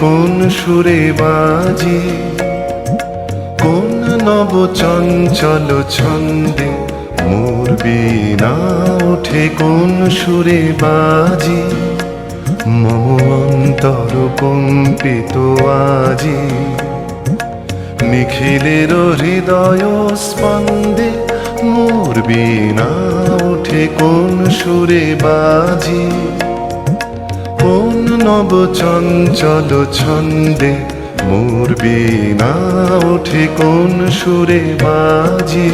কোন সুরে বাজি? কোন নব চঞ্চল ছন্দে মোর বীণা ওঠে কোন সুরে বাজি? মম কম্পিত আজি। নিখিলের হৃদয় স্পন্দে মোর বীণা ওঠে কোন সুরে বাজি? কোন নব চঞ্চল ছন্দে মোর বীণা ওঠে কোন সুরে বাজি?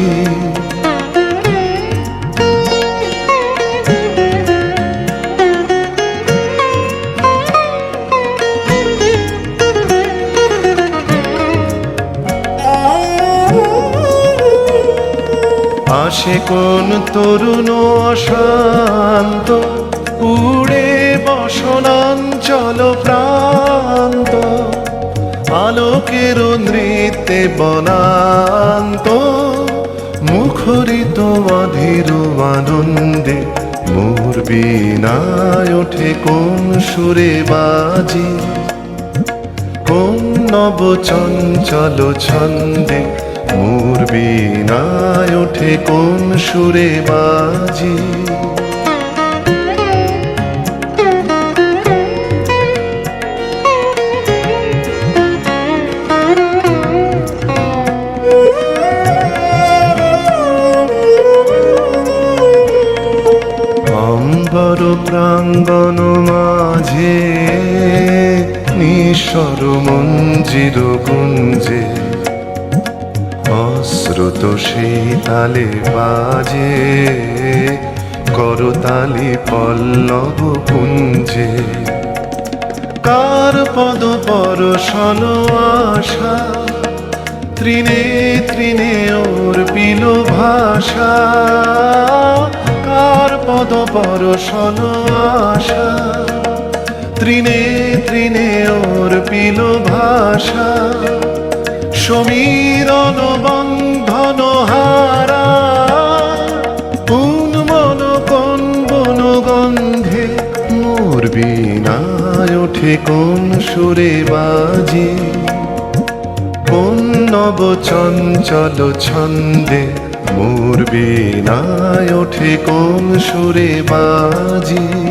আসে কোন তরুণ অশান্ত বসনাঞ্চল প্রান্ত, আলোকের নৃত্যে বনান্ত, মুখরিত অধীর আনন্দে মোর বীণায় ওঠে কোন সুরে বাজি, কোন নব চঞ্চল ছন্দে মোর বীণায় ওঠে কোন সুরে বাজি। অম্বর প্রাঙ্গণ মাঝে নিঃস্বর মঞ্জির গুঞ্জে। অশ্রুত সেই তালে বাজে, করতালি পল্লব পুঞ্জে। কার পদ পরশন আশা, ত্রিনে ত্রিনে ওর পিল ভাষা। পরশন আশা। ত্রিনে ত্রিনে ওর পিল ভাষা। সমীরণ বন্ধন হারা। কোন মন কোন বন গন্ধে মোর বীণায় ওঠে কোন সুরে বাজি। কোন নব চঞ্চল ছন্দে মোর বিনায় ওঠে কোন সুরে বাজি।